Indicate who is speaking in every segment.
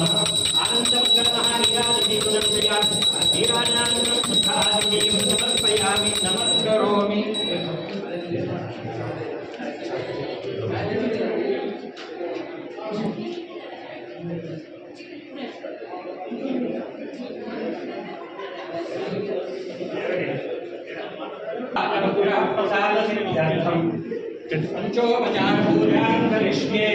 Speaker 1: अनन्तर्गतहारिकादपि पुनर्जयात् अधीरानान्तरं सुखादिनीं समर्पयामि समर्करोमि प्रसादसिद्ध्यर्थं पञ्चोपचारपूजान्तरिष्ये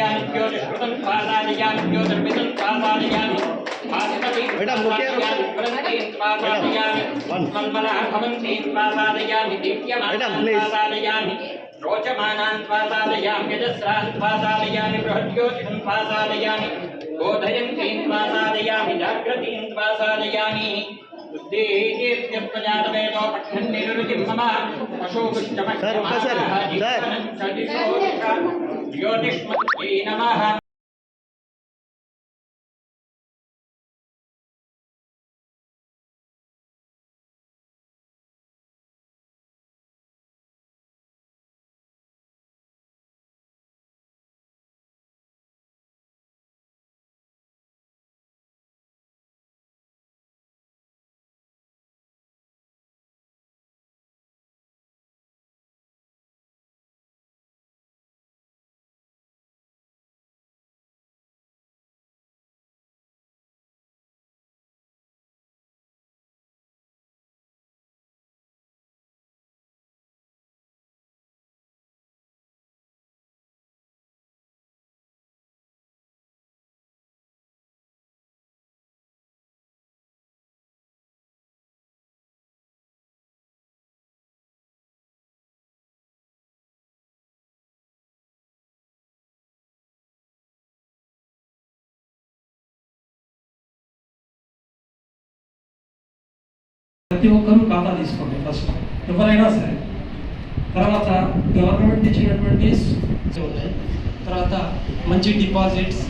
Speaker 1: ज्ञान ज्योतिषुतन
Speaker 2: पादान
Speaker 1: ज्ञान ज्योतिर्मितन पादान ज्ञान आदिपति मैडम
Speaker 3: मुख्य भवन्ति पादान
Speaker 1: ज्ञान मन्मनः भवन्ति पादान ज्ञान
Speaker 3: दीप्यमानं पादान
Speaker 1: ज्ञान रोचमानान् पादालयामि यजस्रान् पादालयामि बृहद्योतिषं पादालयामि बोधयन्तीन् पादालयामि जाग्रतीन् पादालयामि
Speaker 3: सर सर सर
Speaker 1: ज्योतिष्मत्यै नमः
Speaker 4: ప్రతి ఒక్కరూ ఖాతా తీసుకోండి ఫస్ట్ ఎవరైనా సరే. తర్వాత గవర్నమెంట్ ఇచ్చినటువంటి ఉన్నాయి. తర్వాత మంచి డిపాజిట్స్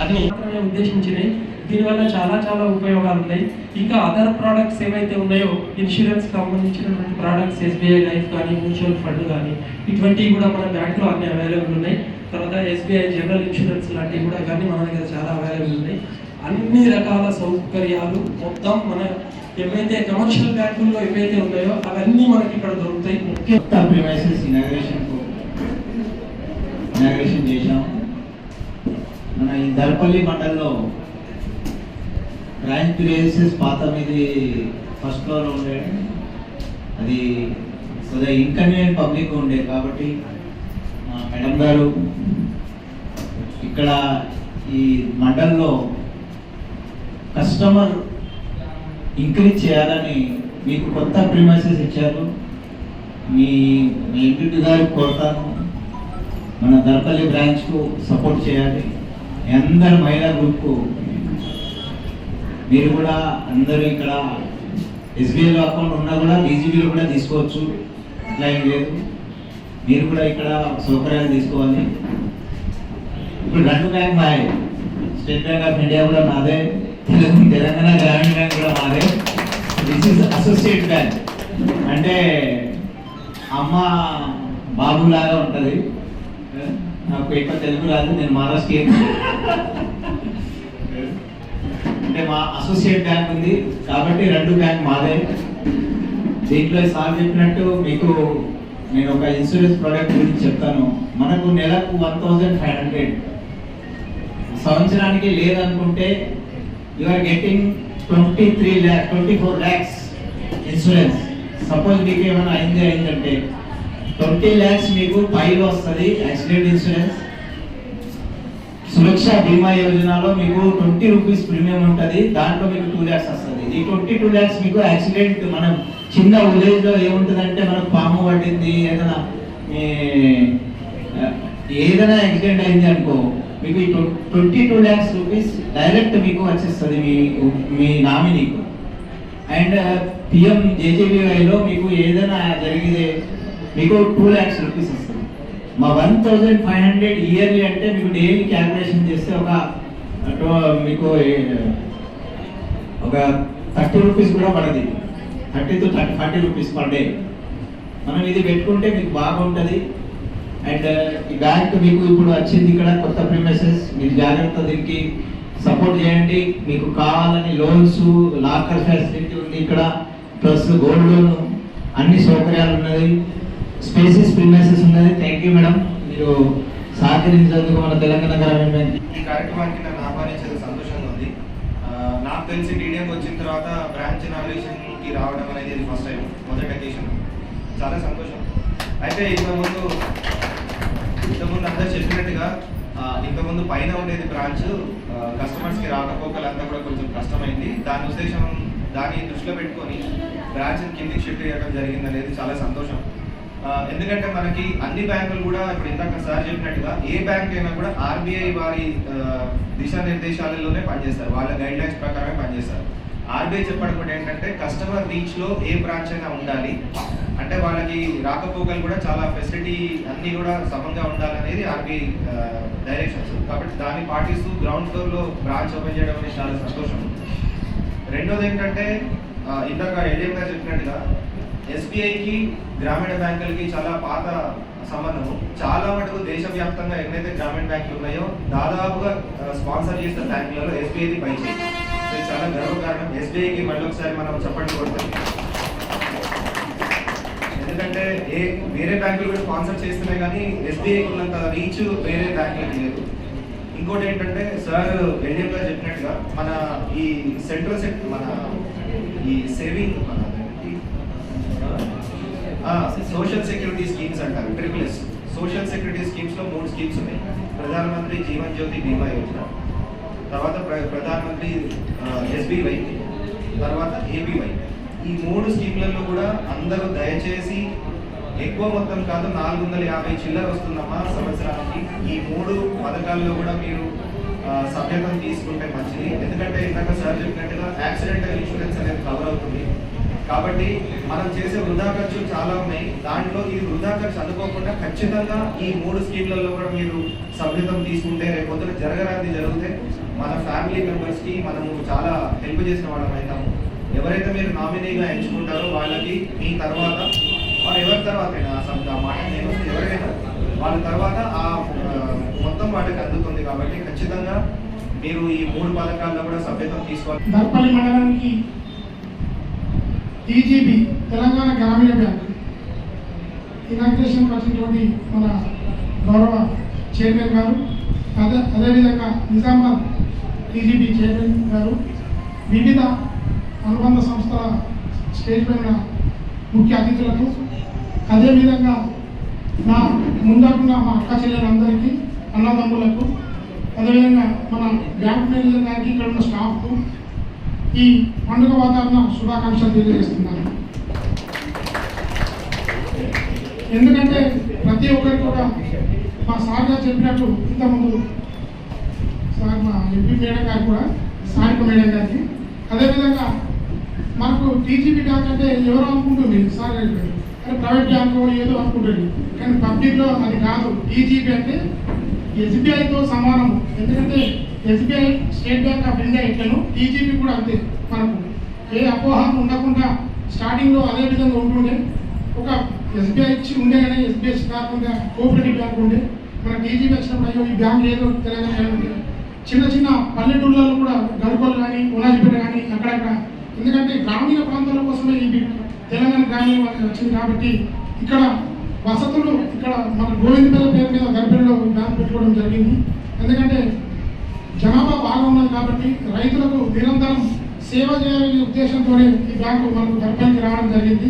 Speaker 4: అన్ని మాత్రమే ఉద్దేశించినవి. దీనివల్ల చాలా చాలా ఉపయోగాలు ఉన్నాయి. ఇంకా అదర్ ప్రోడక్ట్స్ ఏవైతే ఉన్నాయో ఇన్సూరెన్స్ సంబంధించినటువంటి ప్రోడక్ట్స్ ఎస్బీఐ లైఫ్ కానీ మ్యూచువల్ ఫండ్ కానీ ఇటువంటివి కూడా మన బ్యాంకులో అన్ని అవైలబుల్ ఉన్నాయి. తర్వాత ఎస్బీఐ జనరల్ ఇన్సూరెన్స్ లాంటివి కూడా కానీ మన దగ్గర చాలా అవైలబుల్ ఉన్నాయి. అన్ని రకాల సౌకర్యాలు మొత్తం మన ఏవైతే కమర్షియల్ బ్యాంకుల్లో ఏవైతే ఉన్నాయో అవన్నీ మనకి ఇక్కడ దొరుకుతాయి. ముఖ్య
Speaker 5: ప్రిమైసెస్ ఇనాగ్రేషన్ ఇనాగ్రేషన్ చేశాం. మన ఈ దర్పల్లి మండల్లో ర్యాంక్ ప్లేసెస్ పాత మీది ఫస్ట్ ఫ్లోర్ ఉండే. అది కొద్దిగా ఇన్కన్వీనియంట్ పబ్లిక్ ఉండే కాబట్టి మా మేడం గారు ఇక్కడ ఈ మండల్లో కస్టమర్ ఇంక్రీజ్ చేయాలని మీకు కొత్త ప్రిమైసెస్ ఇచ్చారు. మీ మీ ఎంపీపీ గారికి కోరుతాను. మన దర్పల్లి బ్రాంచ్కు సపోర్ట్ చేయాలి. అందరి అందరు మహిళా గ్రూప్కు మీరు కూడా అందరూ ఇక్కడ ఎస్బీఐలో అకౌంట్ ఉన్నా కూడా డీజీబీలో కూడా తీసుకోవచ్చు. అట్లా ఏం లేదు. మీరు కూడా ఇక్కడ సౌకర్యాలు తీసుకోవాలి. ఇప్పుడు రెండు బ్యాంక్ మాయే. స్టేట్ బ్యాంక్ ఆఫ్ ఇండియా కూడా నాదే తెలంగాణ గ్రామీణ బ్యాంక్ కూడా మాదే. దిస్ ఇస్ అసోసియేట్ బ్యాంక్ అంటే అమ్మ బాబు లాగా నాకు ఎక్కువ తెలుగు రాదు నేను మహారాష్ట్ర అంటే మా అసోసియేట్ బ్యాంక్ ఉంది. కాబట్టి రెండు బ్యాంక్ మాదే. దీంట్లో సార్ చెప్పినట్టు మీకు నేను ఒక ఇన్సూరెన్స్ ప్రోడక్ట్ గురించి చెప్తాను. మనకు నెలకు వన్ థౌజండ్ ఫైవ్ హండ్రెడ్ సంవత్సరానికి లేదనుకుంటే you are getting twenty three lakh twenty four lakhs insurance suppose మీకు ఏమైనా అయింది అయిందంటే ట్వంటీ ల్యాక్స్ మీకు పైలో వస్తుంది యాక్సిడెంట్ ఇన్సూరెన్స్ సురక్ష బీమా యోజనలో మీకు ట్వంటీ రూపీస్ ప్రీమియం ఉంటుంది దాంట్లో మీకు టూ ల్యాక్స్ వస్తుంది. ఈ ట్వంటీ టూ ల్యాక్స్ మీకు యాక్సిడెంట్ మనం చిన్న విలేజ్లో ఏముంటుందంటే మనకు పాము పట్టింది ఏదైనా ఏదైనా యాక్సిడెంట్ అయింది అనుకో మీకు ఈ twenty two lakhs rupees direct మీకు వచ్చేస్తుంది మీ మీ నామినీకు అండ్ పిఎం uh, జేజేబీవైలో మీకు ఏదైనా జరిగితే మీకు టూ ల్యాక్స్ రూపీస్ వస్తుంది. మా one thousand five hundred yearly అంటే మీకు డైలీ క్యాల్కులేషన్ చేస్తే ఒక మీకు ఒక థర్టీ రూపీస్ కూడా పడది. Thirty to thirty forty rupees per day మనం ఇది పెట్టుకుంటే మీకు బాగుంటుంది. అండ్ uh, ఈ బ్యాంక్ మీకు ఇప్పుడు వచ్చింది ఇక్కడ కొత్త ప్రిమైసెస్ మీరు జాగ్రత్త దీనికి సపోర్ట్ చేయండి. మీకు కావాలని లోన్స్ లాకర్ ఫెసిలిటీ ఉంది ఇక్కడ. ప్లస్ గోల్డ్ లోన్ అన్ని సౌకర్యాలు ఉన్నది. స్పేసెస్ ప్రిమైసెస్ ఉన్నది. థ్యాంక్ యూ మేడం మీరు సహకరించినందుకు మన తెలంగాణ గ్రామీణ బ్యాంక్.
Speaker 2: ఈ కార్యక్రమానికి నన్ను ఆహ్వానించేది సంతోషంగా ఉంది. నాకు తెలిసి డీడీఎం వచ్చిన తర్వాత బ్రాంచ్ ఇనాగ్రేషన్కి రావడం అనేది ఫస్ట్ టైం మొదటి అకేషన్ చాలా సంతోషం. అయితే ఇంతకుముందు ఇంతకుముందు అందరూ చెప్పినట్టుగా ఇంతకుముందు పైన ఉండేది బ్రాంచ్ కస్టమర్స్కి రాకపోకలు రాకపోకలంతా కూడా కొంచెం కష్టమైంది. దాని ఉద్దేశం దాన్ని దృష్టిలో పెట్టుకొని బ్రాంచ్ కిందికి షిఫ్ట్ చేయడం జరిగింది అనేది చాలా సంతోషం. ఎందుకంటే మనకి అన్ని బ్యాంకులు కూడా ఇప్పుడు ఇందాక సార్ చెప్పినట్టుగా ఏ బ్యాంక్ అయినా కూడా ఆర్బీఐ వారి దిశానిర్దేశాలలోనే పనిచేస్తారు. వాళ్ళ గైడ్ లైన్స్ ప్రకారమే పనిచేస్తారు. ఆర్బీఐ చెప్పడం కూడా ఏంటంటే కస్టమర్ రీచ్లో ఏ బ్రాంచ్ అయినా ఉండాలి. అంటే వాళ్ళకి రాకపోకలు కూడా చాలా ఫెసిలిటీ అన్ని కూడా సమంగా ఉండాలనేది ఆర్బీఐ డైరెక్షన్స్ కాబట్టి దాన్ని పాటిస్తూ గ్రౌండ్ ఫ్లోర్లో బ్రాంచ్ ఓపెన్ చేయడం అనేది చాలా సంతోషం. రెండోది ఏంటంటే ఇందాక ఏడిఎం గారు చెప్పినట్టుగా ఎస్బీఐకి గ్రామీణ బ్యాంకులకి చాలా పాత సంబంధము. చాలా మటుకు దేశవ్యాప్తంగా ఎన్నైతే గ్రామీణ బ్యాంకులు ఉన్నాయో దాదాపుగా స్పాన్సర్ చేసిన బ్యాంకులలో ఎస్బీఐది పైచేది చాలా గర్వకారణం ఎస్బీఐకి మళ్ళీ ఒకసారి మనం చెప్పండి కొడుతుంది ఎందుకంటే ఏ వేరే బ్యాంకులు కూడా స్పాన్సర్ చేస్తున్నాయి కానీ ఎస్బీఐకి ఉన్నంత రీచ్ వేరే బ్యాంకులకి లేదు. ఇంకోటి ఏంటంటే సార్ ఎల్డిఎం గారు చెప్పినట్టుగా మన ఈ సెంట్రల్ సెట్ మన ఈ సేవింగ్ మన సోషల్ సెక్యూరిటీ స్కీమ్స్ అంటారు ట్రిపుల్ ఎస్ సోషల్ సెక్యూరిటీ స్కీమ్స్లో మూడు స్కీమ్స్ ఉన్నాయి. ప్రధానమంత్రి జీవన్ జ్యోతి బీమా యోజన తర్వాత ప్ర- ప్రధానమంత్రి ఎస్బీవై తర్వాత ఏబీవై ఈ మూడు స్కీమ్లలో కూడా అందరూ దయచేసి ఎక్కువ మొత్తం కాదు నాలుగు వందల యాభై చిల్లర వస్తుందమ్మా సంవత్సరానికి. ఈ మూడు పథకాల్లో కూడా మీరు ఆ, సభ్యత్వం తీసుకుంటే మంచిది. ఎందుకంటే ఇందాక సార్ చెప్పినట్టుగా యాక్సిడెంటల్ ఇన్సూరెన్స్ అనేది కవర్ అవుతుంది. కాబట్టి మనం చేసే వృధా ఖర్చులు చాలా ఉన్నాయి. దాంట్లో ఈ వృధా ఖర్చు అనుకోకుండా ఖచ్చితంగా ఈ మూడు స్కీమ్లలో కూడా మీరు సభ్యత్వం తీసుకుంటే రేపు జరగరాంది జరిగితే మన ఫ్యామిలీ మెంబర్స్కి మనము చాలా హెల్ప్ చేసిన వాళ్ళం అవుతాము. ఎవరైతే మీరు నామినీగా ఎంచుకుంటారో వాళ్ళకి మీ తర్వాత వారు ఎవరి తర్వాత ఆ మాట నేను ఎవరైనా వాళ్ళ తర్వాత ఆ మొత్తం వాటికి అందుతుంది కాబట్టి ఖచ్చితంగా మీరు ఈ మూడు పథకాల్లో కూడా సభ్యత్వం తీసుకోవాలి.
Speaker 6: దర్పల్లి మండలానికి టీజీబీ తెలంగాణ గ్రామీణ బ్యాంక్ ఇనాగ్రేషన్ వచ్చినటువంటి మన గౌరవ చైర్మన్ గారు అదే అదేవిధంగా నిజామాబాద్ టీజీబీ చైర్మన్ గారు వివిధ అనుబంధ సంస్థల స్టేజ్ పైన ముఖ్య అతిథులకు అదేవిధంగా నా ముందరున్న మా అక్క చెల్లెలందరికీ అన్నదమ్ములకు అదేవిధంగా మన బ్యాంక్ మేనేజర్ గారికి ఇక్కడ ఉన్న స్టాఫ్కు ఈ పండుగ వాతావరణ శుభాకాంక్షలు తెలియజేస్తున్నాను. ఎందుకంటే ప్రతి ఒక్కరికి కూడా మా సార్గా చెప్పినట్టు ఇంతకుముందు ఎంపీ మేడం గారు కూడా స్థానిక మేడం గారికి అదేవిధంగా మనకు టీజీబీ బ్యాంక్ అంటే ఎవరు అనుకుంటుంది సార్ కానీ ప్రైవేట్ బ్యాంకు ఏదో అనుకుంటుంది. కానీ పబ్లిక్లో అది కాదు. టీజీబీ అంటే ఎస్బీఐతో సమానం ఎందుకంటే SBI State Bank of India ఎట్లను TGB కూడా అంతే మనకు. ఏ అపోహం ఉండకుండా స్టార్టింగ్లో అదే విధంగా ఉంటుండే. ఒక ఎస్బీఐ ఇచ్చి ఉండే కానీ ఎస్బీఐ కాకుండా కోఆపరేటివ్ బ్యాంక్ ఉండే. మన టీజీబీ వచ్చినప్పుడు అయ్యో ఈ బ్యాంక్ ఏదో తెలంగాణ ఉండే. చిన్న చిన్న పల్లెటూళ్ళలో కూడా గడుపలు కానీ ఉనాజిపేట కానీ అక్కడక్కడ. ఎందుకంటే గ్రామీణ ప్రాంతాల కోసమే ఈ తెలంగాణ గ్రామీణ వాళ్ళకి వచ్చింది కాబట్టి ఇక్కడ వసతులు ఇక్కడ మన గోవిందపల్లి పేరు మీద గడిపెడలో బ్యాంక్ పెట్టుకోవడం జరిగింది. ఎందుకంటే జనాభా బాగా ఉన్నది కాబట్టి రైతులకు నిరంతరం సేవ చేయాలనే ఉద్దేశంతోనే ఈ బ్యాంకు మనకు దర్పల్లికి రావడం జరిగింది.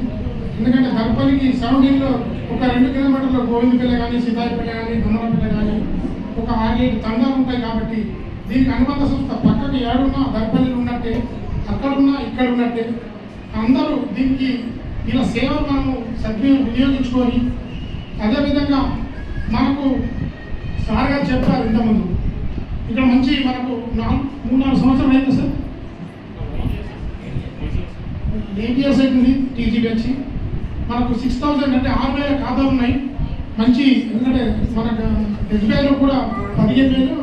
Speaker 6: ఎందుకంటే దర్పల్లికి సరౌండింగ్లో ఒక రెండు కిలోమీటర్ల గోవిందపల్లె కానీ సీతాయిపల్లె కానీ దొమ్మలపల్లి కానీ ఒక ఆరేడు తండాలు ఉంటాయి కాబట్టి దీనికి అనుబంధ సంస్థ పక్కకి ఏడున్నా దర్పల్లిలో ఉన్నట్టే అక్కడున్నా ఇక్కడ ఉన్నట్టే అందరూ దీనికి వీళ్ళ సేవలు మనము సద్వినియోగం వినియోగించుకొని అదేవిధంగా మనకు సార్ గారు చెప్పారు ఇంతకుముందు. ఇక్కడ మంచి మనకు నాలుగు మూడు నాలుగు సంవత్సరాలు అయింది సార్? ఇయర్స్ అవుతుంది? టీజీబీ వచ్చి మనకు సిక్స్ థౌజండ్ అంటే ఆరు వేల ఖాతాలు ఉన్నాయి. మంచి ఎందుకంటే మన ఎస్బీఐలో కూడా పదిహేను వేలు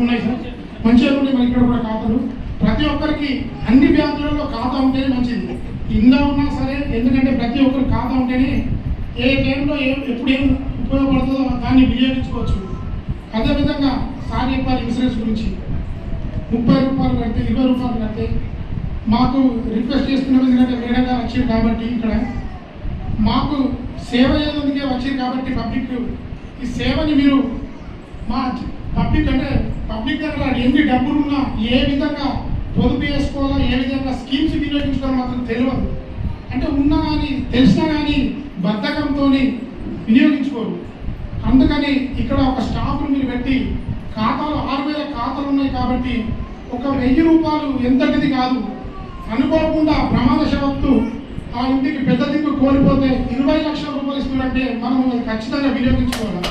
Speaker 6: ఉన్నాయి సార్. మంచిగా ఉన్నాయి మన ఇక్కడ కూడా ఖాతాలు. ప్రతి ఒక్కరికి అన్ని బ్యాంకులలో ఖాతా ఉంటేనే మంచిది. ఇందా ఉన్నా సరే ఎందుకంటే ప్రతి ఒక్కరు ఖాతా ఉంటేనే ఏ టైంలో ఏ ఎప్పుడు ఏం ఉపయోగపడుతుందో దాన్ని వినియోగించుకోవచ్చు. అదేవిధంగా సార్ చెప్పారు ఇన్సూరెన్స్ గురించి. ముప్పై రూపాయలు కడితే ఇరవై రూపాయలు కడితే మాకు రిక్వెస్ట్ చేస్తున్నాం ఎందుకంటే మేడం గారు వచ్చారు కాబట్టి ఇక్కడ. మాకు సేవ చేసేందుకే వచ్చింది కాబట్టి పబ్లిక్ ఈ సేవని మీరు మా పబ్లిక్ అంటే పబ్లిక్ దగ్గర ఎన్ని డబ్బులు ఉన్నా ఏ విధంగా పొదుపు చేసుకోవాలో ఏ విధంగా స్కీమ్స్ వినియోగించుకోవాలో మాత్రం తెలియదు. అంటే ఉన్నా కానీ తెలిసినా కానీ బద్ధకంతో వినియోగించుకోరు. అందుకని ఇక్కడ ఒక స్టాఫ్ను మీరు పెట్టి ఖాతాలు ఆరు వేల ఖాతాలు ఉన్నాయి కాబట్టి ఒక వెయ్యి రూపాయలు ఎంతటిది కాదు. అనుకోకుండా ప్రమాదశవత్తు ఆ ఇంటికి పెద్ద దిక్కు కోల్పోతే ఇరవై లక్షల రూపాయలు ఇస్తున్నారంటే మనం ఖచ్చితంగా వినియోగించుకోవాలి?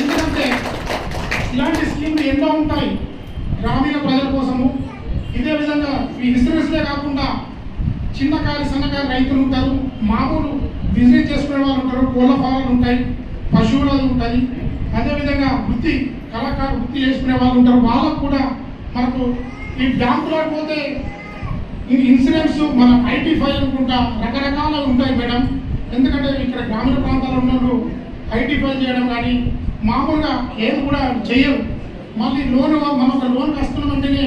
Speaker 6: ఎందుకంటే ఇలాంటి స్కీమ్లు ఎన్నో ఉంటాయి. గ్రామీణ ప్రజల కోసము. ఇదే విధంగా ఈ ఇన్సూరెన్స్లే కాకుండా చిన్నకారు సన్నకారు రైతులు ఉంటారు. మామూలు బిజినెస్ చేసుకునే వాళ్ళు ఉంటారు. కోళ్ళ ఫారాలు ఉంటాయి. పశువులు ఉంటాయి. అదేవిధంగా వృత్తి కళాకారు వృత్తి చేసుకునే వాళ్ళు ఉంటారు. వాళ్ళకు కూడా మనకు ఈ బ్యాంకులో పోతే ఇన్సూరెన్స్ మనం ఐటీ ఫైల్ అనుకుంటా రకరకాల ఉంటాయి మేడం. ఎందుకంటే ఇక్కడ గ్రామీణ ప్రాంతాల్లో ఉన్నప్పుడు ఐటీ ఫైల్ చేయడం కానీ మామూలుగా ఏం కూడా చేయరు. మళ్ళీ లోన్ మనం ఒక లోన్ వస్తున్నామంటేనే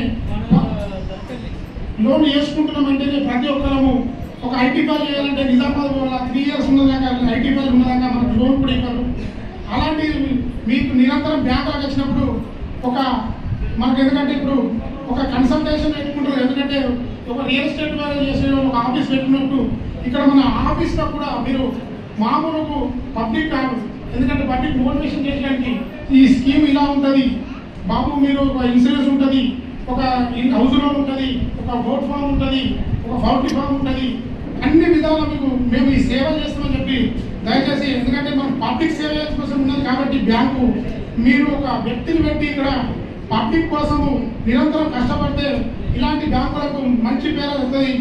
Speaker 6: లోన్ వేసుకుంటున్నామంటేనే ప్రతి ఒక్కరము ఒక ఐటీ ఫైల్ చేయాలంటే నిజామాబాద్ వల్ల త్రీ ఇయర్స్ ఉన్నదాకా ఐటీ ఫైల్ ఉన్నదాకా మనకు లోన్ కూడా ఇవ్వరు. అలాంటి మీకు నిరంతరం బ్యాంకులకు వచ్చినప్పుడు ఒక మనకు ఎందుకంటే ఇప్పుడు ఒక కన్సల్టేషన్ పెట్టుకుంటారు. ఎందుకంటే ఒక రియల్ ఎస్టేట్ మేనేజ్ చేసే ఒక ఆఫీస్ పెట్టినట్టు ఇక్కడ మన ఆఫీస్లో కూడా మీరు మామూలుకు పబ్లిక్ కాదు. ఎందుకంటే పబ్లిక్ మోటివేషన్ చేయడానికి ఈ స్కీమ్ ఇలా ఉంటుంది. బాబు మీరు ఒక ఇన్సూరెన్స్ ఉంటుంది ఒక హౌస్ లోన్ ఉంటుంది ఒక ఓట్ ఫామ్ ఉంటుంది ఒక పౌల్ట్రీ ఫామ్ ఉంటుంది. అన్ని విధాలు మీకు మేము ఈ సేవ చేస్తామని చెప్పి దయచేసి ఎందుకంటే మనం పబ్లిక్ సేవ కోసం ఉన్నది కాబట్టి బ్యాంకు మీరు ఒక వ్యక్తిని పెట్టి ఇక్కడ పబ్లిక్ కోసము నిరంతరం కష్టపడితే ఇలాంటి బ్యాంకులకు మంచి పేరు వస్తుంది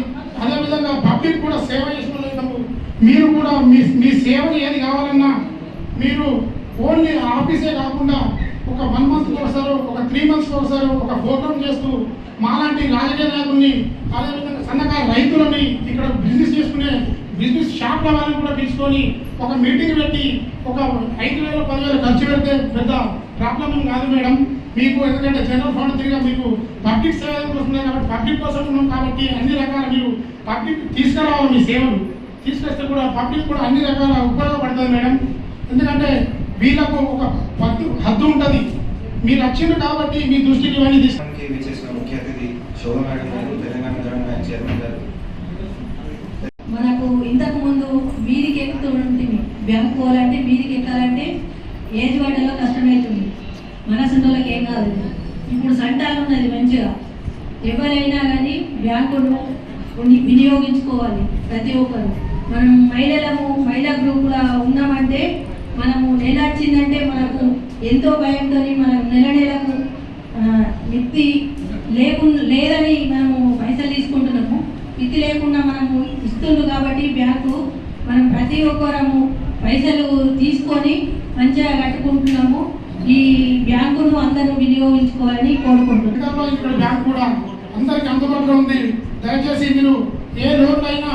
Speaker 6: అదేవిధంగా పబ్లిక్ కూడా సేవ చేసుకోలేదు మీరు కూడా మీ మీ సేవలు ఏది కావాలన్నా మీరు ఓన్లీ ఆఫీసే కాకుండా ఒక వన్ మంత్కి ఒకసారి ఒక త్రీ మంత్స్కి ఒకసారి ఒక ప్రోగ్రామ్ చేస్తూ మాలాంటి రాజకీయ నాయకుల్ని అదేవిధంగా సన్నకారు రైతులని ఇక్కడ బిజినెస్ చేసుకునే బిజినెస్ షాప్ల వాళ్ళని కూడా పిలుచుకొని ఒక మీటింగ్ పెట్టి ఒక ఐదు వేల పదివేలు ఖర్చు పెడితే పెద్ద ప్రాబ్లం కాదు మేడం. మీకు ఎందుకంటే జనరల్ ఫండ్ తిరిగా మీకు పబ్లిక్ సేవ వస్తున్నాయి కాబట్టి పబ్లిక్ కోసం ఉన్నాం కాబట్టి అన్ని రకాల మీరు పబ్లిక్ తీసుకురావాలి మీ సేవలు. తీసుకొస్తే కూడా పబ్లిక్ కూడా అన్ని రకాల ఉపయోగపడుతుంది మేడం. ఎందుకంటే వీళ్ళకు ఒక పద్దు హద్దు ఉంటుంది. మీరు వచ్చింది కాబట్టి మీ దృష్టికి ఇవన్నీ తీసుకు
Speaker 2: మనకి విచ్చేసిన ముఖ్య అతిథి శోభ మేడం గారు తెలంగాణ గ్రామ బ్యాంక్ చైర్మన్ గారు.
Speaker 7: మనకు ఇంతకు ముందు వీధికి ఎక్కుతూ ఉంటుంది బ్యాంక్ పోవాలంటే మనసులోకి ఏం కాదు. ఇప్పుడు సంటాలు ఉన్నది మంచిగా. ఎవరైనా కానీ బ్యాంకును కొన్ని వినియోగించుకోవాలి ప్రతి ఒక్కరు. మనం మహిళలము మహిళా గ్రూపులో ఉన్నామంటే మనము నెల వచ్చిందంటే మనకు ఎంతో భయంతో మనం నెల నెలకు మిత్తి లేకు లేదని మనము పైసలు తీసుకుంటున్నాము. మిత్తి లేకుండా మనము ఇస్తుండ్రు కాబట్టి బ్యాంకు మనం ప్రతి ఒక్కరము పైసలు తీసుకొని మంచిగా కట్టుకుంటున్నాము. ఈ బ్యాంకును అందరూ వినియోగించుకోవాలని కోరుకుంటున్నాను
Speaker 6: ఇక్కడ బ్యాంక్ కూడా అందరికి అందుబాటులో ఉంది. దయచేసి మీరు ఏ లోన్ అయినా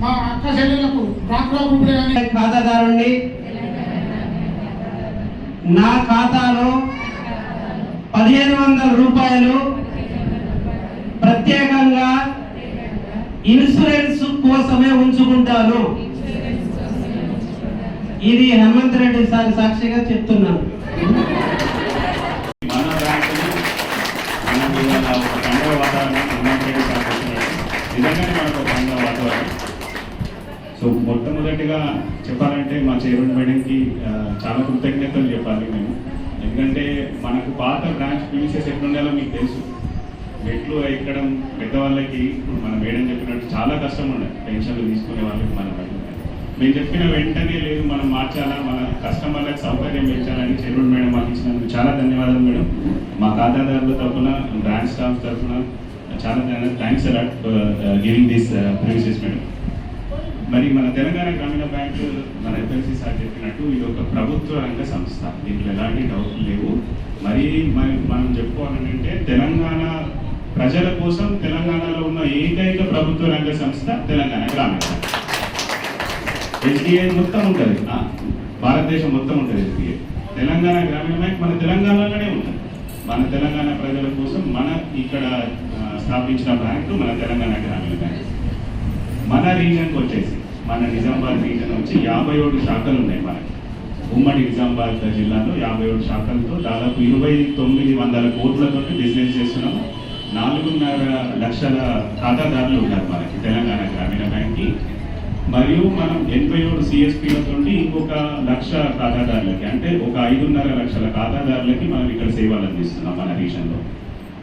Speaker 6: మా అక్క చెల్లెలకు డ్వాక్రా గ్రూపులే కానీ
Speaker 8: ఖాతాదారుణ్ణి నా ఖాతాలో పదిహేను వందల రూపాయలు ప్రత్యేకంగా ఇన్సూరెన్స్ కోసమే ఉంచుకుంటాను. ఇది హనుమంత్ రెడ్డి సార్ సాక్షిగా చెప్తున్నాను.
Speaker 9: మన బ్యాంకులు మనకు ఇవాళ ఒక పండుగ వాతావరణం ఉన్నటువంటి నిజంగానే మనకు ఒక పండుగ వాతావరణం సో మొట్టమొదటిగా చెప్పాలంటే మా చైర్మన్ మేడంకి చాలా కృతజ్ఞతలు చెప్పాలి మేము ఎందుకంటే మనకు పాత బ్రాంచ్ పిలిచేసి ఎట్లుండాలో మీకు తెలుసు. మెట్లు ఎక్కడం పెద్దవాళ్ళకి ఇప్పుడు మన మేడం చెప్పినట్టు చాలా కష్టం ఉండే. పెన్షన్లు తీసుకునే వాళ్ళకి మన మేము చెప్పిన వెంటనే లేదు మనం మార్చాలా మన కస్టమర్లకు సౌకర్యం పెంచాలని చెరువుడు మేడం మాకు ఇచ్చినందుకు చాలా ధన్యవాదాలు మేడం. మా ఖాతాదారుల తరఫున బ్రాంచ్ స్టాఫ్ తరఫున చాలా thanks a lot giving this premises madam. మరి మన తెలంగాణ గ్రామీణ బ్యాంక్ మన ఎఫ్ఎల్సి సార్ చెప్పినట్టు ఇది ఒక ప్రభుత్వ రంగ సంస్థ. దీంట్లో ఎలాంటి డౌట్ లేవు. మరి మరి మనం చెప్పుకోవాలంటే తెలంగాణ ప్రజల కోసం తెలంగాణలో ఉన్న ఏకైక ప్రభుత్వ రంగ సంస్థ తెలంగాణ గ్రామీణ బ్యాంక్. ఎస్బీఐ మొత్తం ఉంటుంది. భారతదేశం మొత్తం ఉంటుంది ఎస్బీఐ తెలంగాణ గ్రామీణ బ్యాంక్ మన తెలంగాణలోనే ఉంటుంది. మన తెలంగాణ ప్రజల కోసం మన ఇక్కడ స్థాపించిన బ్యాంకు మన తెలంగాణ గ్రామీణ బ్యాంక్. మన రీజన్కి వచ్చేసి మన నిజామాబాద్ రీజన్ వచ్చి యాభై ఏడు శాఖలు ఉన్నాయి మనకి. ఉమ్మడి నిజామాబాద్ జిల్లాలో యాభై ఏడు శాఖలతో దాదాపు ఇరవై తొమ్మిది వందల కోట్లతో బిజినెస్ చేస్తున్నాము నాలుగున్నర లక్షల ఖాతాదారులు ఉన్నారు మనకి తెలంగాణ గ్రామీణ బ్యాంక్కి. మరియు మనం ఎనభై ఏడు సిఎస్పీలతో ఇంకొక లక్ష ఖాతాదారులకి అంటే ఒక ఐదున్నర లక్షల ఖాతాదారులకి మనం ఇక్కడ సేవలు అందిస్తున్నాం మన రీజన్లో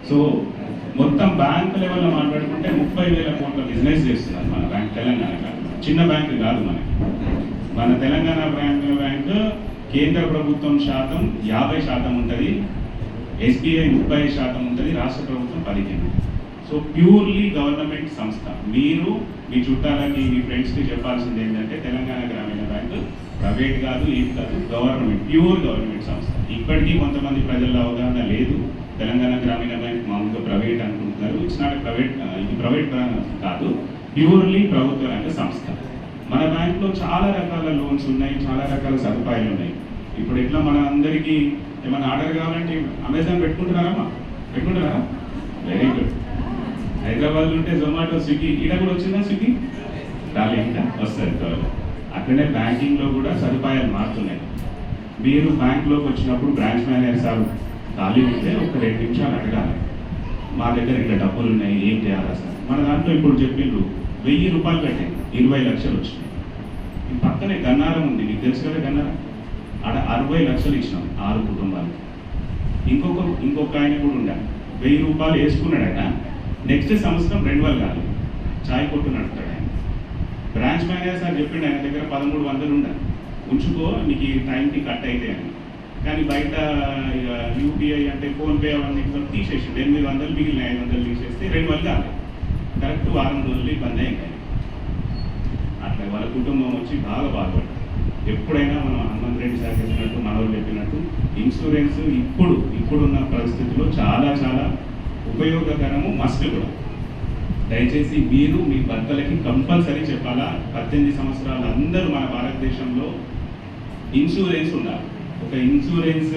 Speaker 9: సో మొత్తం బ్యాంక్ లెవెల్లో మాట్లాడుకుంటే ముప్పై వేల కోట్ల బిజినెస్ చేస్తున్నారు మన బ్యాంక్ తెలంగాణ చిన్న బ్యాంక్ కాదు మనకి. మన తెలంగాణ బ్యాంక్ బ్యాంక్ కేంద్ర ప్రభుత్వం శాతం యాభై శాతం ఉంటుంది ఎస్బీఐ ముప్పై శాతం ఉంటుంది రాష్ట్ర ప్రభుత్వం పదిహేను. సో ప్యూర్లీ గవర్నమెంట్ సంస్థ. మీరు మీ చుట్టాలకి మీ ఫ్రెండ్స్కి చెప్పాల్సింది ఏంటంటే తెలంగాణ గ్రామీణ బ్యాంక్ ప్రైవేట్ కాదు ఏం కాదు గవర్నమెంట్ ప్యూర్ గవర్నమెంట్ సంస్థ. ఇప్పటికీ కొంతమంది ప్రజల్లో అవగాహన లేదు. తెలంగాణ గ్రామీణ బ్యాంక్ మామూలుగా ప్రైవేట్ అనుకుంటున్నారు. ఇట్స్ నాట్ ప్రైవేట్ ఇది ప్రైవేట్ కాదు. ప్యూర్లీ ప్రభుత్వ రంగ సంస్థ. మన బ్యాంక్లో చాలా రకాల లోన్స్ ఉన్నాయి చాలా రకాల సదుపాయాలు ఉన్నాయి. ఇప్పుడు ఎట్లా మన అందరికీ ఏమైనా ఆర్డర్ కావాలంటే అమెజాన్ పెట్టుకుంటున్నారమ్మా? పెట్టుకుంటారా వెరీ గుడ్ హైదరాబాద్ ఉంటే జొమాటో స్విగ్గీ ఇక్కడ కూడా వచ్చిందా స్విగ్గీ? రాలే ఇంకా వస్తుంది త్వరలో అట్లనే బ్యాంకింగ్లో కూడా సదుపాయాలు మారుతున్నాయి. మీరు బ్యాంక్లోకి వచ్చినప్పుడు బ్రాంచ్ మేనేజర్ సార్ ఖాళీ ఉంటే ఒక రెండు నిమిషాలు అడగాలి. మా దగ్గర ఇక్కడ డబ్బులు ఉన్నాయి ఏం చేయాలా సార్? మన దాంట్లో ఇప్పుడు చెప్పిండ్రు వెయ్యి రూపాయలు కట్టాయి ఇరవై లక్షలు వచ్చినాయి. ఈ పక్కనే గన్నారం ఉంది మీకు తెలుసు కదా గన్నారం? ఆడ అరవై లక్షలు ఇచ్చినాం ఆరు కుటుంబాలకి. ఇంకొక ఇంకొక ఆయన కూడా ఉండాలి వెయ్యి రూపాయలు వేసుకున్నాడు ఆయన నెక్స్ట్ సంవత్సరం రెన్యువల్ కాదు. చాయ్ కొట్టు నడుపుతాడు ఆయన. బ్రాంచ్ మేనేజర్ సార్ చెప్పిండు ఆయన దగ్గర పదమూడు వందలు ఉండాలి. ఉంచుకో నీకు ఈ టైంకి కట్ అయితే అని. కానీ బయట యూపీఐ అంటే ఫోన్పే అవన్నీ కూడా తీసేసిండు. ఎనిమిది వందలు మిగిలిన ఐదు వందలు తీసేస్తే రెన్యువల్ కాదు. కరెక్ట్ వారం రోజులు ఇబ్బంది అయింది అట్లా వాళ్ళ కుటుంబం వచ్చి బాగా బాధపడుతుంది. ఎప్పుడైనా మనం హనుమంత్ రెడ్డి సార్ చెప్పినట్టు మనోళ్ళు చెప్పినట్టు ఇన్సూరెన్స్ ఇప్పుడు ఇప్పుడున్న పరిస్థితుల్లో చాలా చాలా ఉపయోగకరము మస్ట్ కూడా. దయచేసి మీరు మీ భర్తలకి కంపల్సరీ చెప్పాలా? పద్దెనిమిది సంవత్సరాలు అందరూ మన భారతదేశంలో ఇన్సూరెన్స్ ఉండాలి. ఒక ఇన్సూరెన్స్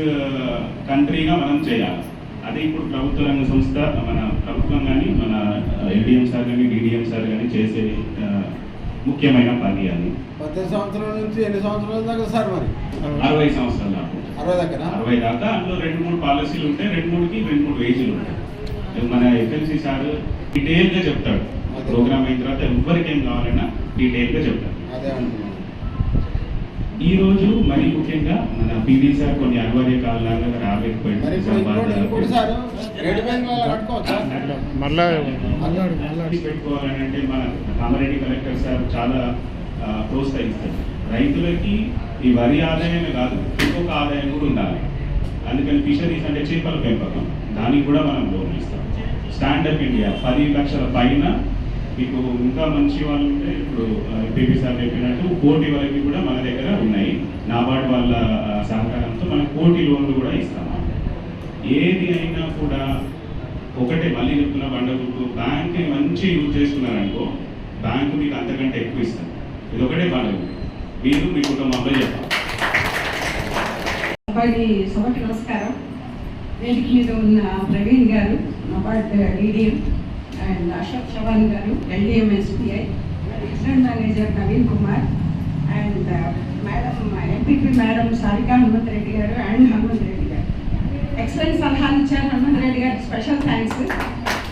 Speaker 9: కంట్రీగా మనం చేయాలి. అదే ఇప్పుడు ప్రభుత్వ రంగ సంస్థ మన ప్రభుత్వం కానీ మన ఎల్డిఎం సార్ కానీ డిడిఎం సార్ కానీ చేసే ముఖ్యమైన పని అది.
Speaker 3: పద్దెనిమిది సంవత్సరాల నుంచి ఎన్ని సంవత్సరాల దాకా సార్ మరి?
Speaker 9: అరవై సంవత్సరాల దాకా.
Speaker 3: అరవై దగ్గర
Speaker 9: అరవై దాకా అందులో రెండు మూడు పాలసీలు ఉంటాయి రెండు మూడుకి రెండు మూడు వేజీలు ఉంటాయి. మన ఎఫ్ఎల్సి సార్ డీటెయిల్గా చెప్తాడు ప్రోగ్రామ్ అయిన తర్వాత ఎవరికి ఏం కావాలన్నా డీటెయిల్గా చెప్తాడు ఈ రోజు మరి ముఖ్యంగా మన పీడీ సార్ కొన్ని అనివార్య కారణాలుగా
Speaker 3: మరి
Speaker 9: రాలేకపోయింది పెట్టుకోవాలని అంటే మన కామారెడ్డి కలెక్టర్ సార్ చాలా ప్రోత్సహిస్తారు. రైతులకి ఈ వరి ఆదాయమే కాదు ఇంకొక ఆదాయం కూడా ఉండాలి. అందుకని ఫిషరీస్ అంటే చేపల పెంపకం. దానికి కూడా మనం లోన్ ఇస్తాం. స్టాండప్ ఇండియా పది లక్షల పైన మీకు ఇంకా మంచి వాళ్ళు ఉంటే ఇప్పుడు ఎంపీపీ సార్ చెప్పినట్టు కోటి వరకు కూడా మన దగ్గర ఉన్నాయి. నాబార్డ్ వాళ్ళ సహకారంతో మనం కోటి లోన్లు కూడా ఇస్తాము. ఏది అయినా కూడా ఒకటే మళ్ళీ చెప్తున్న బండ బ్యాంక్ని మంచి యూజ్ చేసుకున్నారనుకో బ్యాంకు మీకు అంతకంటే ఎక్కువ ఇస్తాం ఇది ఒకటే బండ మీరు మీ కుటుంబంలో చెప్పాలి
Speaker 10: అబ్బాయి సభకి నమస్కారం. వేదిక మీద ఉన్న ప్రవీణ్ గారు నబార్డ్ డీడీఎం అండ్ అశోక్ చవాన్ గారు LDM SBI assistant manager Naveen Kumar and madam MPP madam Sarika Hanumanth Reddy గారు అండ్ హనుమంత్ రెడ్డి గారు. ఎక్సలెంట్ సలహాలు ఇచ్చారు హనుమంత్ రెడ్డి గారు. స్పెషల్ థ్యాంక్స్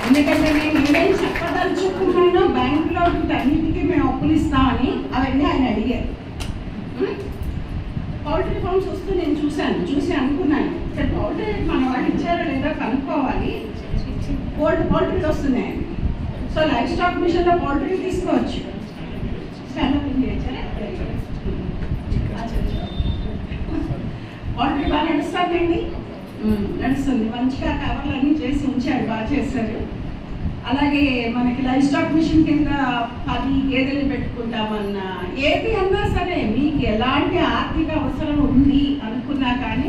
Speaker 10: ఎందుకంటే నేను ఏమేం చెప్పదలుచుకున్నానో బ్యాంకులో అన్నింటికి మేము అప్పులు ఇస్తామని అవన్నీ ఆయన అడిగారు. పౌల్ట్రీ ఫార్మ్స్ వస్తే నేను చూశాను. చూసి అనుకున్నాను. ఇక్కడ పౌల్ట్రీ మన వాళ్ళు ఇచ్చారో లేదో కనుక్కోవాలి. కోల్డ్ పౌల్ట్రీలు వస్తున్నాయి. సో లైఫ్ స్టాక్ మిషన్లో పౌల్ట్రీ తీసుకోవచ్చు. సెలవు బాగా నడుస్తుందండి. నడుస్తుంది. మంచిగా కవర్లు అన్నీ చేసి ఉంచాడు బాగా చేశారు. అలాగే మనకి లైఫ్ స్టాక్ మిషన్ కింద పది గేదెలు పెట్టుకుంటామన్నా ఏది అన్నా సరే మీకు ఎలాంటి ఆర్థిక అవసరం ఉంది అనుకున్నా కానీ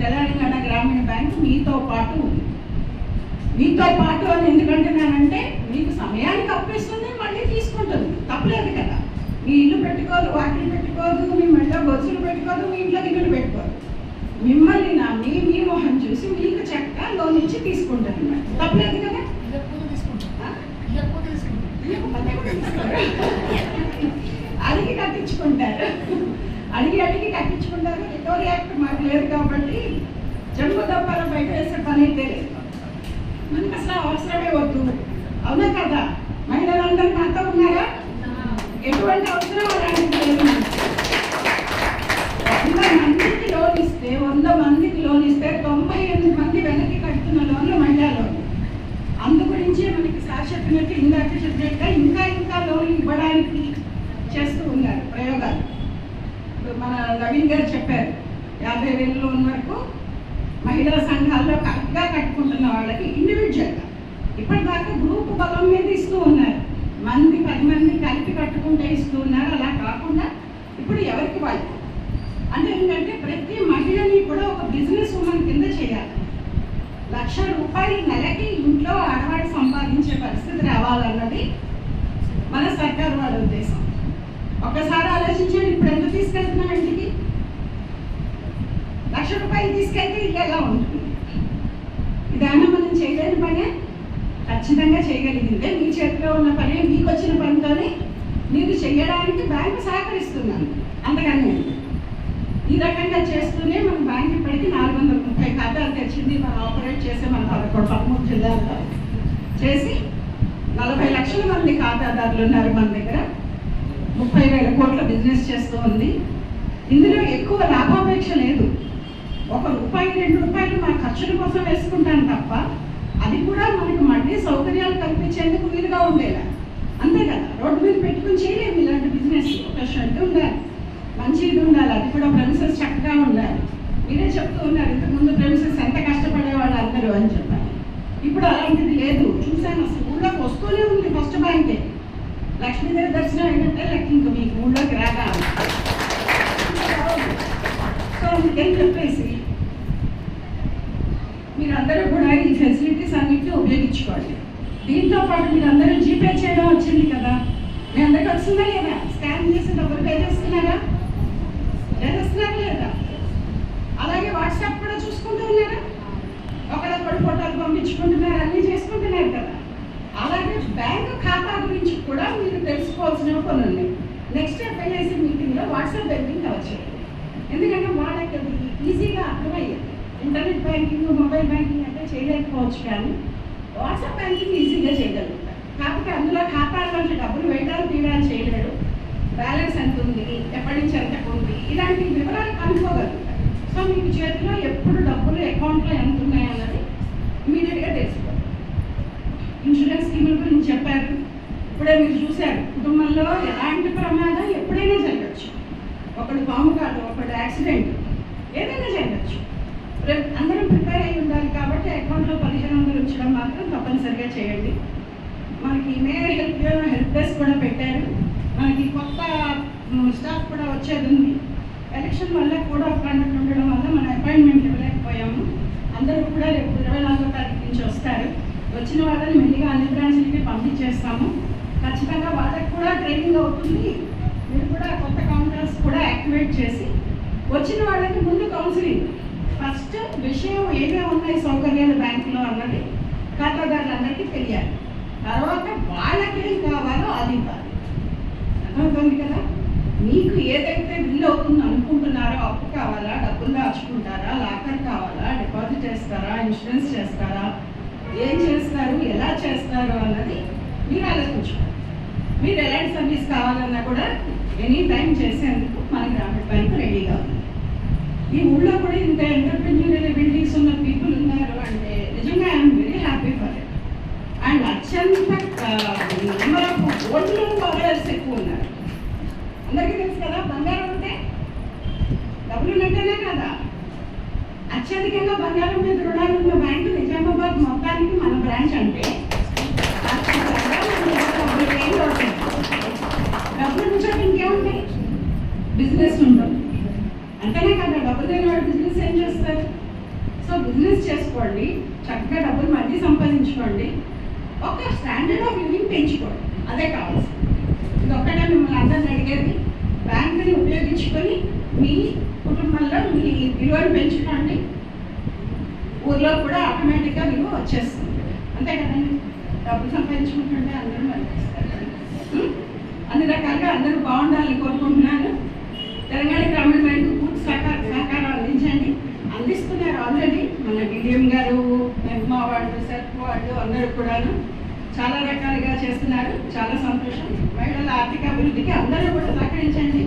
Speaker 10: తెలంగాణ గ్రామీణ బ్యాంక్ మీతో పాటు ఉంది. మీతో పాటు అని ఎందుకంటున్నానంటే మీకు సమయానికి అప్పిస్తుంది మళ్ళీ తీసుకుంటుంది. తప్పలేదు కదా. మీ ఇల్లు పెట్టుకోదు వాకిలు పెట్టుకోదు మీ మెడలో గొలుసులు పెట్టుకోదు మీ ఇంట్లో గిన్నెలు పెట్టుకోదు. మిమ్మల్ని నమ్మి మీ మొహం చూసి మీకు చెక్క లోన్ ఇచ్చి తీసుకుంటారు మరి తప్పలేదు కదా ఆ? ఇవ్వకపోతే కూడా తీసుకోరు. అడిగి కట్టించుకుంటారు. అడిగి అడిగి కట్టించుకుంటారు. రికవరీ యాక్ట్ మాకు లేదు కాబట్టి జంబు దప్పాల బయట వేసే పని అయితే లేదు. మనకు అసలు అవసరమే వద్దు. అవునా కదా? మహిళలందరూ నాతో ఉన్నారా? ఎటువంటి అవసరం అలాంటిది లేదు వంద మందికి లోన్ ఇస్తే వంద మందికి లోన్ ఇస్తే తొంభై ఎనిమిది మంది వెనక్కి కడుతున్న లోన్లు మహిళా లోన్ అందు గురించి మనకి చెప్పినట్టు ఇందాక చెప్పినట్టుగా ఇంకా ఇంకా లోన్లు ఇవ్వడానికి చేస్తూ ఉన్నారు ప్రయోగాలు. ఇప్పుడు మన నవీన్ గారు చెప్పారు యాభై వేల లోన్ వరకు మహిళా సంఘాల్లో కరెక్ట్గా కట్టుకుంటున్న వాళ్ళకి ఇండివిజువల్గా ఇప్పటిదాకా గ్రూప్ బలం మీద ఇస్తూ ఉన్నారు. మంది పది మంది కలిపి కట్టుకుంటే ఇస్తూ ఉన్నారు. అలా కాకుండా ఇప్పుడు ఎవరికి వాళ్ళు? అంటే ఏంటంటే ప్రతి మహిళని కూడా ఒక బిజినెస్ ఉమెన్ కింద చేయాలి. లక్ష రూపాయలు నెలకి ఇంట్లో ఆడవాడు సంపాదించే పరిస్థితి రావాలన్నది మన సర్కారు వాళ్ళ ఉద్దేశం. ఒక్కసారి ఆలోచించండి ఇప్పుడు ఎంత తీసుకెళ్తున్నాం ఇంటికి? లక్ష రూపాయలు తీసుకెళ్తే ఇల్లు ఎలా ఉంటుంది? ఇదైనా మనం చేయలేని పనే? ఖచ్చితంగా చేయగలిగిందే. మీ చేతిలో ఉన్న పని మీకు వచ్చిన పనితోనే మీరు చేయడానికి బ్యాంకు సహకరిస్తున్నాను. అంతకన్నా ఈ రకంగా చేస్తూనే మన బ్యాంక్ ఇప్పటికి నాలుగు వందల ముప్పై ఖాతాలు తెచ్చింది మనం ఆపరేట్ చేసే మన పదకొండు పదమూడు జిల్లాల్లో. చేసి నలభై లక్షల మంది ఖాతాదారులు ఉన్నారు మన దగ్గర. ముప్పై వేల కోట్ల బిజినెస్ చేస్తూ ఉంది. ఇందులో ఎక్కువ లాభాపేక్ష లేదు. ఒక రూపాయి రెండు రూపాయలు మా ఖర్చుల కోసం వేసుకుంటాను తప్ప అది కూడా మనకు మళ్ళీ సౌకర్యాలు కల్పించేందుకు వీలుగా ఉండేలా. అంతే కదా రోడ్డు మీద పెట్టుకుని చేయలేము ఇలాంటి బిజినెస్ ఒక షెడ్ ఉండాలి. మంచి ఇది ఉండాలి. అది కూడా ప్రెమిసెస్ చక్కగా ఉండాలి. మీరే చెప్తూ ఉన్నారు ఇంతకుముందు ప్రెమిసెస్ ఎంత కష్టపడేవాళ్ళు అందరూ అని చెప్పాలి. ఇప్పుడు అలాంటిది లేదు. చూశాను అసలు ఊళ్ళోకి వస్తూనే ఉంది ఫస్ట్ బ్యాంకే లక్ష్మీదేవి దర్శనం అయినట్టే లెక్క ఇంక మీకు ఊళ్ళోకి రాగా సో అందుకని చెప్పేసి మీరందరూ కూడా ఈ ఫెసిలిటీస్ అన్నిటిని ఉపయోగించుకోండి. దీంతో పాటు మీరందరూ జీపే చేయడం వచ్చింది కదా? మీ అందరికి వస్తుందా లేదా? స్కాన్ చేసి డబ్బులు పే చేస్తున్నారా చేస్తున్నారా లేదా అలాగే వాట్సాప్ కూడా చూసుకుంటూ ఉన్నారా? ఒకళ్ళొకడు ఫోటోలు పంపించుకుంటున్నారు అన్నీ చేసుకుంటున్నారు కదా. అలాగే బ్యాంకు ఖాతా గురించి కూడా మీరు తెలుసుకోవాల్సినవి కొన్ని ఉన్నాయి. నెక్స్ట్ ఎఫ్ఐఎస్సి మీటింగ్లో వాట్సాప్ బ్యాంకింగ్ వచ్చేది ఎందుకంటే వాళ్ళకి అది ఈజీగా అర్థమయ్యేది. ఇంటర్నెట్ బ్యాంకింగ్ మొబైల్ బ్యాంకింగ్ అంటే చేయలేకపోవచ్చు కానీ వాట్సాప్ బ్యాంకింగ్ ఈజీగా చేయగలుగుతారు. కాకపోతే అందులో ఖాతాల్లోంచి డబ్బులు వేయడాలు తీయడాలు చేయలేడు బ్యాలెన్స్ ఎంత ఉంది? ఎప్పటి నుంచి ఎంత ఉంది? ఇలాంటి వివరాలు కనుక్కోగలుగుతారు సో మీకు చేతిలో ఎప్పుడు డబ్బులు అకౌంట్లో ఎంత ఉన్నాయన్నది ఇమీడియట్గా తెలుసుకోవాలి. ఇన్సూరెన్స్ స్కీముల గురించి చెప్పారు. ఇప్పుడే మీరు చూశారు. కుటుంబంలో ఎలాంటి ప్రమాదం ఎప్పుడైనా జరగచ్చు. ఒకడు పాము కాదు ఒకడు యాక్సిడెంట్ ఏదైనా జరగచ్చు. రేపు అందరం ప్రిపేర్ అయి ఉండాలి కాబట్టి అకౌంట్లో పదిహేను వందలు ఉంచడం మాత్రం తప్పనిసరిగా చేయండి. మనకి మే హెల్ప్ హెల్ప్ డెస్క్ కూడా పెట్టారు. మనకి కొత్త స్టాఫ్ కూడా వచ్చేది. ఉంది ఎలక్షన్ వల్ల కూడా కండక్ట్ ఉండడం వల్ల మనం అపాయింట్మెంట్ ఇవ్వలేకపోయాము. అందరూ కూడా రేపు ఇరవై నాలుగో తారీఖు నుంచి వస్తారు. వచ్చిన వాళ్ళని మెల్లిగా అన్ని బ్రాంచ్లకి పంపించేస్తాము. ఖచ్చితంగా వాళ్ళకి కూడా ట్రైనింగ్ అవుతుంది. మీరు కూడా కొత్త కౌంటర్స్ కూడా యాక్టివేట్ చేసి వచ్చిన వాళ్ళకి ముందు కౌన్సిలింగ్ ఫస్ట్ విషయం ఏమేమి ఉన్నాయి సౌకర్యాలు బ్యాంకులో అన్నది ఖాతాదారులందరికీ తెలియాలి. తర్వాత వాళ్ళకేం కావాలో అది ఇవ్వాలి. అర్థమవుతుంది కదా? మీకు ఏదైతే బిల్ అవుతుందో అనుకుంటున్నారో అప్పు కావాలా డబ్బులు దాచుకుంటారా లాకర్ కావాలా డిపాజిట్ చేస్తారా ఇన్సూరెన్స్ చేస్తారా ఏం చేస్తారు ఎలా చేస్తారు అన్నది మీరు ఆలోచించుకోండి. మీరు ఎలాంటి సర్వీస్ కావాలన్నా కూడా ఎనీ టైం చేసేందుకు మన గ్రామీణ బ్యాంక్ రెడీగా ఉంది. ఈ ఊళ్ళో కూడా ఇంత ఎంటర్ప్రెన్యూరియల్ బిల్డింగ్స్ ఉన్న పీపుల్ ఉన్నారు అంటే నిజంగా I'm very happy for it. And అత్యంత number of gold loan borrowers ఎక్కువ ఉన్నారు. కదా? బంగారం ఉంటే డబ్బులు ఉన్నట్టేనే కదా? అత్యధికంగా బంగారం మీద రుణాలు ఉన్న బ్యాంకు నిజామాబాద్ మొత్తానికి మన బ్రాంచ్ అంటే డబ్బులు నుంచి ఇంకేముంటాయి బిజినెస్ ఉంటుంది. అంతేనే కదా డబ్బులు లేని వాడు బిజినెస్ ఏం చేస్తారు సో బిజినెస్ చేసుకోండి చక్కగా డబ్బులు మళ్ళీ సంపాదించుకోండి. ఒక స్టాండర్డ్ ఆఫ్ లివింగ్ పెంచుకోండి. అదే కావాల్సింది ఇది ఒక్కటే మిమ్మల్ని అందరిని అడిగేది. బ్యాంకుని ఉపయోగించుకొని మీ కుటుంబంలో మీ విలువను పెంచుకోండి ఊర్లో కూడా ఆటోమేటిక్గా విలువ వచ్చేస్తుంది. అంతే కదండి? డబ్బులు సంపాదించుకుంటుంటే అందరూ మళ్ళీ అన్ని రకాలుగా అందరూ బాగుండాలని కోరుకుంటున్నాను. తెలంగాణ గ్రామీణ బ్యాంకు పూర్తి సహకార సహకారం అందించండి. అందిస్తున్నారు ఆల్రెడీ మన డిడిఎం గారు మెహమా వాళ్ళు సెర్ప్ వాళ్ళు అందరూ కూడాను. చాలా రకాలుగా చేస్తున్నారు. చాలా సంతోషం. మహిళల ఆర్థిక అభివృద్ధికి అందరూ కూడా సహకరించండి.